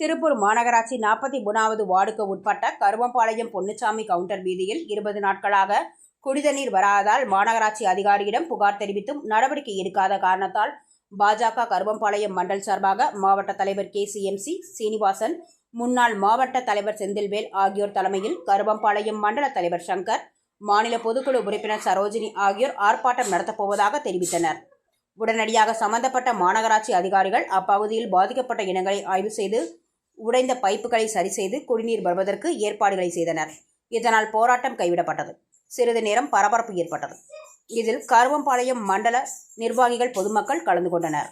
திருப்பூர் மாநகராட்சி நாற்பத்தி மூணாவது வார்டுக்கு உட்பட்ட கருவம்பாளையம் பொன்னுச்சாமி கவுண்டர் வீதியில் இருபது நாட்களாக குடிதண்ணீர் வராததால் மாநகராட்சி அதிகாரியிடம் புகார் தெரிவித்தும் நடவடிக்கை எடுக்காத காரணத்தால் பாஜக கருவம்பாளையம் மண்டல் சார்பாக மாவட்ட தலைவர் கே சி சீனிவாசன் முன்னாள் மாவட்ட தலைவர் செந்தில்வேல் ஆகியோர் தலைமையில் கருவம்பாளையம் மண்டல தலைவர் சங்கர் மாநில பொதுக்குழு உறுப்பினர் சரோஜினி ஆகியோர் ஆர்ப்பாட்டம் நடத்தப்போவதாக தெரிவித்தனர். உடனடியாக சம்பந்தப்பட்ட மாநகராட்சி அதிகாரிகள் அப்பகுதியில் பாதிக்கப்பட்ட இனங்களை ஆய்வு செய்து உடைந்த பைப்புகளை சரி செய்து குடிநீர் வருவதற்கு ஏற்பாடுகளை செய்தனர். இதனால் போராட்டம் கைவிடப்பட்டது. சிறிது நேரம் பரபரப்பு ஏற்பட்டது. இதில் கருவம்பாளையம் மண்டல நிர்வாகிகள் பொதுமக்கள் கலந்து கொண்டனர்.